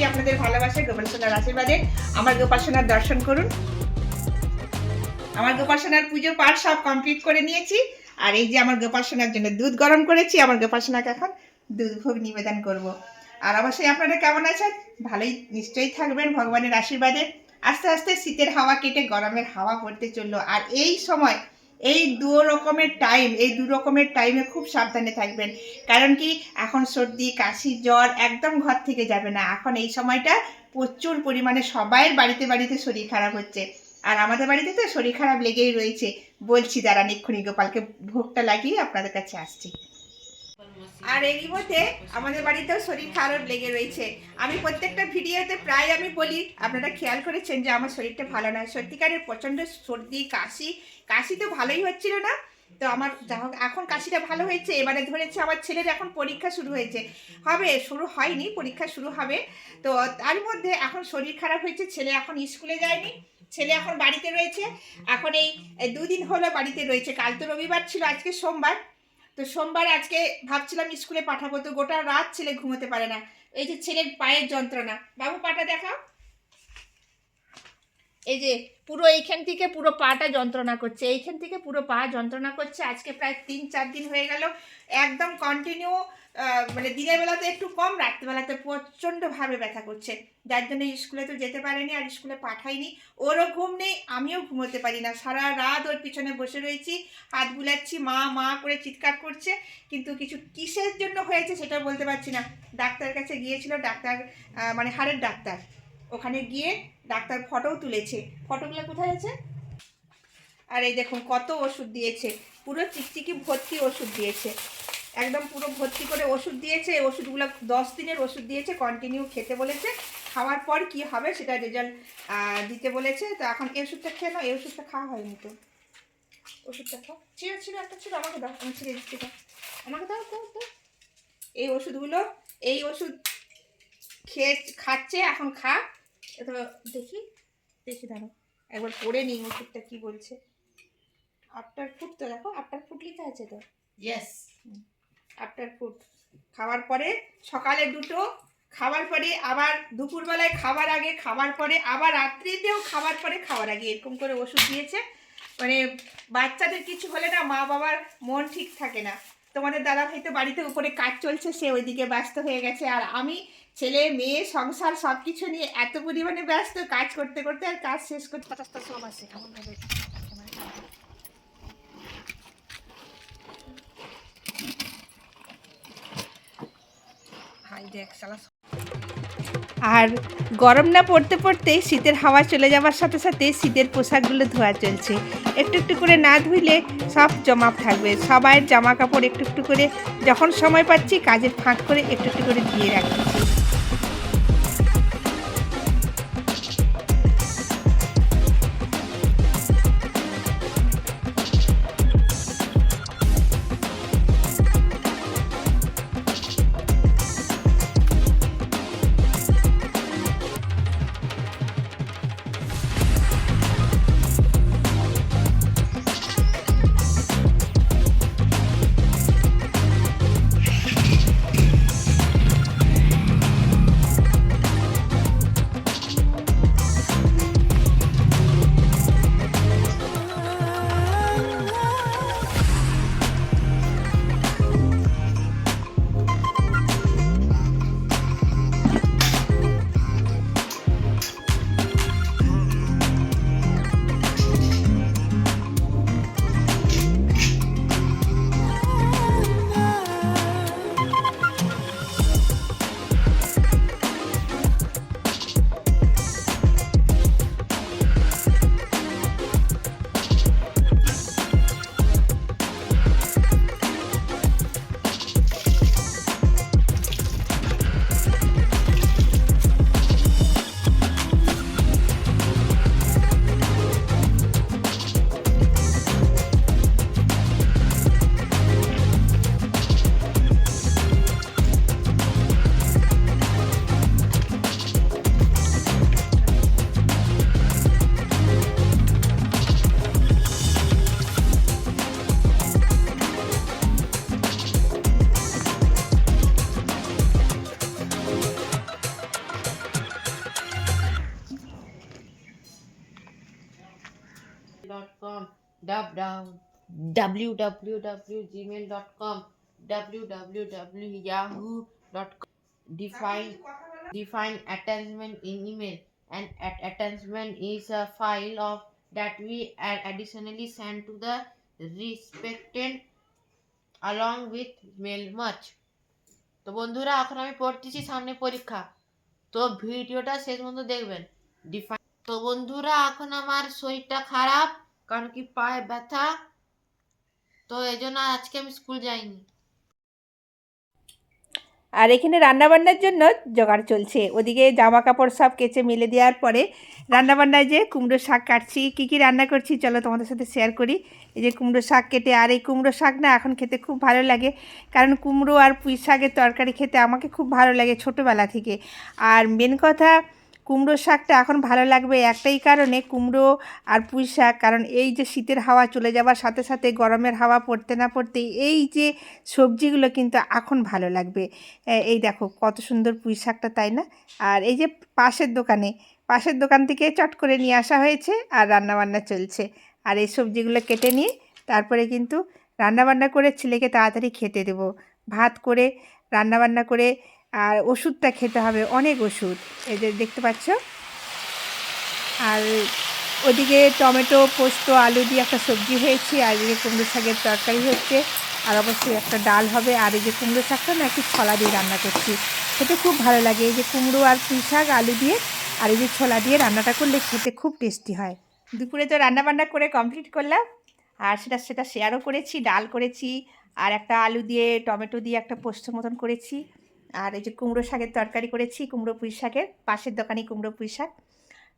রয়েছি আপনাদের ভালোবাসে গোপাল সোনার আশীর্বাদে আমার গোপাল সোনার দর্শন করুন। আমার গোপাল সোনার পুজো পাঠ সব কমপ্লিট করে নিয়েছি। আর এই যে আমার গোপাল সোনার জন্য দুধ গরম করেছি, আমার গোপাল সোনাকে এখন দুধ ভোগ নিবেদন করব। আর অবশ্যই আপনারা কেমন আছেন? ভালোই নিশ্চয়ই থাকবেন ভগবানের আশীর্বাদে। আস্তে আস্তে শীতের হাওয়া কেটে গরমের হাওয়া পড়তে চলল। আর এই সময় এই দু রকমের টাইম এই দু রকমের টাইমে খুব সাবধানে থাকবেন। কারণ কি, এখন সর্দি, কাশি, জ্বর একদম ঘর থেকে যাবে না। এখন এই সময়টা প্রচুর পরিমাণে সবাইয়ের বাড়িতে বাড়িতে শরীর খারাপ হচ্ছে। আর আমাদের বাড়িতে তো শরীর খারাপ লেগেই রয়েছে। বলছি দাঁড়ান এক্ষুনি গোপালকে ভোগটা লাগিয়ে আপনাদের কাছে আসছি। আর এরই মধ্যে আমাদের বাড়িতেও শরীর খারাপ লেগে রয়েছে। আমি প্রত্যেকটা ভিডিওতে প্রায় আমি বলি, আপনারা খেয়াল করেছেন যে আমার শরীরটা ভালো নয়। সত্যিকারের প্রচণ্ড সর্দি, কাশি কাশি তো ভালোই হচ্ছিল না। তো আমার যা এখন কাশিটা ভালো হয়েছে। এবারে ধরেছে আমার ছেলের এখন পরীক্ষা শুরু হয়েছে। হবে, শুরু হয়নি, পরীক্ষা শুরু হবে। তো তার মধ্যে এখন শরীর খারাপ হয়েছে, ছেলে এখন স্কুলে যায়নি। ছেলে এখন বাড়িতে রয়েছে। এখন এই দুদিন হলো বাড়িতে রয়েছে। কাল তো রবিবার ছিল, আজকে সোমবার। তো সোমবার আজকে ভাবছিলাম স্কুলে পাঠাবো, তো গোটা রাত ছেলে ঘুমোতে পারে না। এই যে ছেলের পায়ের যন্ত্রণা। বাবু পাটা দেখাও। এই যে পুরো এইখান থেকে পুরো পাটা যন্ত্রণা করছে, এইখান থেকে পুরো পা যন্ত্রণা করছে। আজকে প্রায় তিন, চার দিন হয়ে গেল। একদম কন্টিনিউ মানে দিনের বেলাতে একটু কম, রাত্রিবেলাতে প্রচণ্ডভাবে ব্যথা করছে। যার জন্য স্কুলে তো যেতে পারেনি আর স্কুলে পাঠাইনি ওরও ঘুম নেই, আমিও ঘুমোতে পারি না। সারা রাত ওর পিছনে বসে রয়েছি, হাত বুলাচ্ছি, মা মা করে চিৎকার করছে। কিন্তু কিছু কিসের জন্য হয়েছে সেটা বলতে পারছি না। ডাক্তারের কাছে গিয়েছিল, ডাক্তার মানে হাড়ের ডাক্তার। ওখানে গিয়ে ডাক্তার ফটোও তুলেছে। ফটোগুলো কোথায় আছে? আর এই দেখুন, কত ওষুধ দিয়েছে। পুরো চিকচিকি ভর্তি ওষুধ দিয়েছে। একদম পুরো ভর্তি করে ওষুধ দিয়েছে। ওষুধগুলো দশ দিনের ওষুধ দিয়েছে কন্টিনিউ খেতে বলেছে। খাওয়ার পর কি হবে সেটা রেজাল্ট দিতে বলেছে। তো এখন এই ওষুধটা খেয়ে নাও, এই ওষুধটা খাওয়া হয়নি তো। ওষুধটা খাও। ছিল ছিল, একটা ছিল, আমাকে দাও, আমি ছিঁড়ে দিচ্ছি আমাকে দাও তো দাও। এই ওষুধগুলো, এই ওষুধ খেয়ে, খাচ্ছে, এখন খা। এটা দেখি? দেখি দাঁড়ো একবার পড়ে নিই ওষুধটা কি বলছে। আফটার ফুড তো দেখো আফটার ফুড লিখা আছে তো? ইয়েস আফটার ফুড খাওয়ার পরে সকালে দুটো খাওয়ার পরে আবার দুপুরবেলায় খাবার আগে খাবার পরে আবার রাত্রিতেও খাবার পরে খাওয়ার আগে। এরকম করে ওষুধ দিয়েছে। মানে বাচ্চাদের কিছু হলে না মা বাবার মন ঠিক থাকে না। তোমাদের দাদা ভাই তো বাড়িতে উপরে কাজ চলছে, সে ওইদিকে ব্যস্ত হয়ে গেছে। আর আমি ছেলে, মেয়ে, সংসার সব কিছু নিয়ে এত পরিমাণে ব্যস্ত কাজ করতে করতে আর কাজ শেষ করতে সব এমনভাবে হাই দেখ, শালা আর গরম না পড়তে পড়তে শীতের হাওয়া চলে যাওয়ার সাথে সাথে শীতের পোশাকগুলো ধোয়া চলছে। একটু একটু করে না ধুইলে সব জমা থাকবে। সবাই জামা কাপড় একটু একটু করে যখন সময় পাচ্ছি কাজের ফাঁক করে একটু একটু করে ধুয়ে রাখছি। www.gmail.com www.yahoo.com define define attachment in email and at- attachment is a file of that we add additionally send to the respected along with mail much তো বন্ধুরা এখন আমি পড়তেছি সামনে পরীক্ষা তো ভিডিওটা শেষ পর্যন্ত দেখবেন ডিফাইন তো বন্ধুরা, এখন আমার শরীরটা খারাপ, কারণ কি পায়ে ব্যথা। তো এই জন্য আজকে আমি স্কুল যাইনি। আর এখানে রান্নাবান্নার জন্য জোগাড় চলছে। ওদিকে জামা কাপড় সব কেচে মেলে দেওয়ার পরে রান্নাবান্নায় যে কুমড়ো শাক কাটছি, কী কী রান্না করছি, চলো তোমাদের সাথে শেয়ার করি। এই যে কুমড়ো শাক কেটে, আর এই কুমড়ো শাক না এখন খেতে খুব ভালো লাগে, কারণ কুমড়ো আর পুঁই শাকের তরকারি খেতে আমাকে খুব ভালো লাগে ছোটোবেলা থেকে। আর মেন কথা কুমড়ো শাকটা এখন ভালো লাগবে একটাই কারণে কুমড়ো আর পুঁই শাক। কারণ এই যে শীতের হাওয়া চলে যাওয়ার সাথে সাথে গরমের হাওয়া পড়তে না পড়তেই এই যে সবজিগুলো কিন্তু এখন ভালো লাগবে। এই দেখো কত সুন্দর পুঁই শাকটা, তাই না? আর এই যে পাশের দোকানে, পাশের দোকান থেকে চট করে নিয়ে আসা হয়েছে আর রান্নাবান্না চলছে। আর এই সবজিগুলো কেটে নিয়ে তারপরে কিন্তু রান্নাবান্না করে ছেলেকে তাড়াতাড়ি খেতে দেবো। ভাত করে রান্নাবান্না করে আর ওষুধটা খেতে হবে, অনেক ওষুধ। যে দেখতে পাচ্ছ? আর ওদিকে টমেটো, পোস্ত, আলু দিয়ে একটা সবজি হয়েছে, আর এদিকে কুমড়ো শাকের তরকারি হচ্ছে, আর অবশ্যই একটা ডাল হবে, আর এই যে কুমড়ো শাকটা না একটু ছলা দিয়ে রান্না করছি। খেতে খুব ভালো লাগে, এই যে কুমড়ো আর পুঁই শাক, আলু দিয়ে, আর এই যে ছোলা দিয়ে রান্নাটা করলে খেতে খুব টেস্টি হয়। দুপুরে তো রান্না বান্না করে কমপ্লিট করলাম, আর সেটা সেটা শেয়ারও করেছি, ডাল করেছি, আর একটা আলু দিয়ে, টমেটো দিয়ে একটা পোস্ত মতন করেছি। আর এই যে কুমড়ো শাকের তরকারি করেছি কুমড়ো পুঁই শাকের পাশের দোকানে কুমড়ো পুঁই শাক।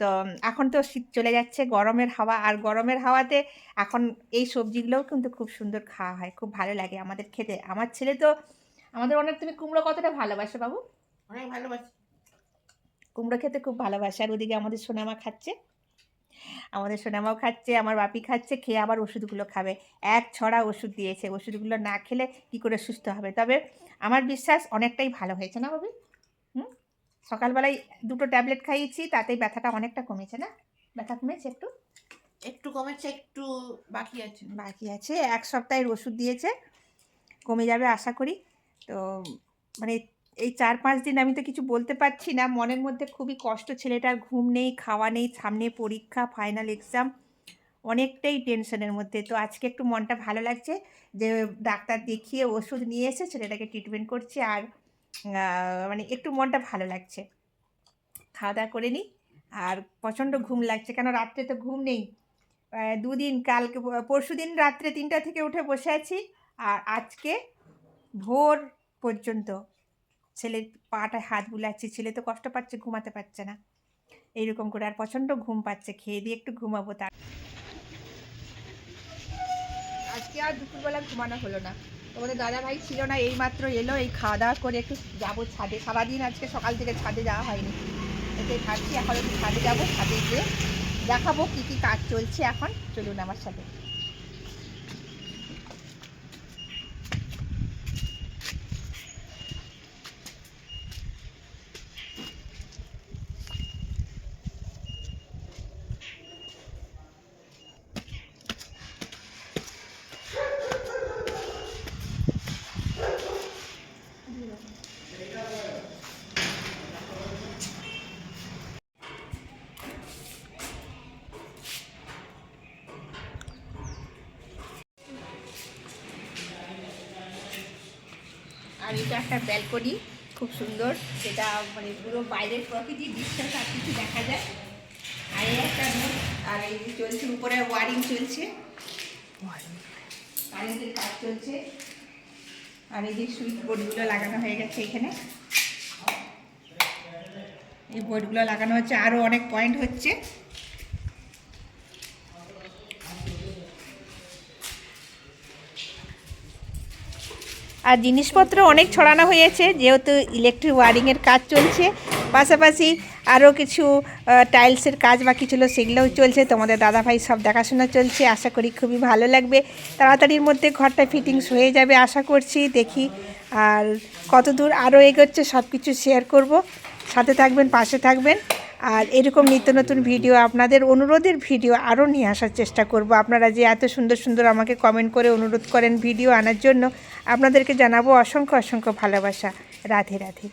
তো এখন তো শীত চলে যাচ্ছে গরমের হাওয়া আর গরমের হাওয়াতে এখন এই সবজিগুলোও কিন্তু খুব সুন্দর খাওয়া হয় খুব ভালো লাগে আমাদের খেতে। আমার ছেলে তো আমাদের অনেক তুমি কুমড়ো কতটা ভালোবাসো বাবু? অনেক ভালোবাসি। কুমড়ো খেতে খুব ভালোবাসে আর ওদিকে আমাদের সোনামা খাচ্ছে। আমাদের সোনামাও খাচ্ছে আমার বাপি খাচ্ছে খেয়ে আবার ওষুধগুলো খাবে। এক ছড়া ওষুধ দিয়েছে ওষুধগুলো না খেলে কি করে সুস্থ হবে? তবে আমার বিশ্বাস অনেকটাই ভালো হয়েছে না বাবি হুম? সকালবেলায় দুটো ট্যাবলেট খাইয়েছি তাতেই ব্যথাটা অনেকটা কমেছে না? ব্যথা কমেছে একটু? একটু কমেছে একটু বাকি আছে। বাকি আছে এক সপ্তাহের ওষুধ দিয়েছে কমে যাবে আশা করি। তো মানে এই চার পাঁচ দিন আমি তো কিছু বলতে পারছি না। মনের মধ্যে খুবই কষ্ট, ছেলেটার ঘুম নেই, খাওয়া নেই, সামনে পরীক্ষা ফাইনাল এক্সাম অনেকটাই টেনশনের মধ্যে। তো আজকে একটু মনটা ভালো লাগছে যে, ডাক্তার দেখিয়ে ওষুধ নিয়ে এসে ছেলেটাকে ট্রিটমেন্ট করছে আর মানে একটু মনটা ভালো লাগছে। খাওয়া দাওয়া করে নিই আর প্রচণ্ড ঘুম লাগছে। কেন রাত্রে তো ঘুম নেই। দুদিন, কালকে পরশু দিন রাত্রে তিনটা থেকে উঠে বসে আছি আর আজকে ভোর পর্যন্ত। ছেলের পাটা হাত বুলাচ্ছি, ছেলে তো কষ্ট পাচ্ছে, ঘুমাতে পারছে না। এইরকম করে আর প্রচণ্ড ঘুম পাচ্ছে, খেয়ে দিয়ে একটু ঘুমাবো তার আজকে আর দুপুরবেলা ঘুমানো হলো না। তোমাদের দাদা ভাই ছিল না এই মাত্র এলো, এই খাওয়া দাওয়া করে একটু যাব ছাদে। সারাদিন আজকে সকাল থেকে ছাদে যাওয়া হয়নি। এতে ভাবছি এখন একটু ছাদে যাব, ছাদে গিয়ে দেখাবো কী কী কাজ চলছে এখন। চলুন আমার সাথে। এটা একটা ব্যালকনি খুব সুন্দর। সেটা মানে পুরো বাইরের প্রকৃতি দৃশ্য সব কিছু দেখা যায়। আর একটা room, আর এই যে চলছে উপরে ওয়ারিং চলছে। কারেন্টের কাজ চলছে। আর এই যে সুইচ বোর্ডগুলো লাগানো হয়ে গেছে এখানে। এই বোর্ডগুলো লাগানো হচ্ছে। আরও অনেক পয়েন্ট হচ্ছে। আর জিনিসপত্র অনেক ছড়ানো হয়েছে, যেহেতু ইলেকট্রিক ওয়ারিংয়ের কাজ চলছে। পাশাপাশি আরও কিছু টাইলসের কাজ বাকি ছিল, সেগুলোও চলছে। তোমাদের দাদাভাই সব দেখাশোনা চলছে, আশা করি খুবই ভালো লাগবে। তাড়াতাড়ির মধ্যে ঘরটা ফিটিংস হয়ে যাবে, আশা করছি, দেখি। আর কত দূর আরও এগোচ্ছে সব কিছু শেয়ার করব। সাথে থাকবেন, পাশে থাকবেন। আর এরকম নিত্য নতুন ভিডিও, আপনাদের অনুরোধের ভিডিও আরও নিয়ে আসার চেষ্টা করব। আপনারা যে এত সুন্দর সুন্দর আমাকে কমেন্ট করে অনুরোধ করেন ভিডিও আনার জন্য, আপনাদেরকে জানাব অসংখ্য অসংখ্য ভালোবাসা। রাধে রাধে।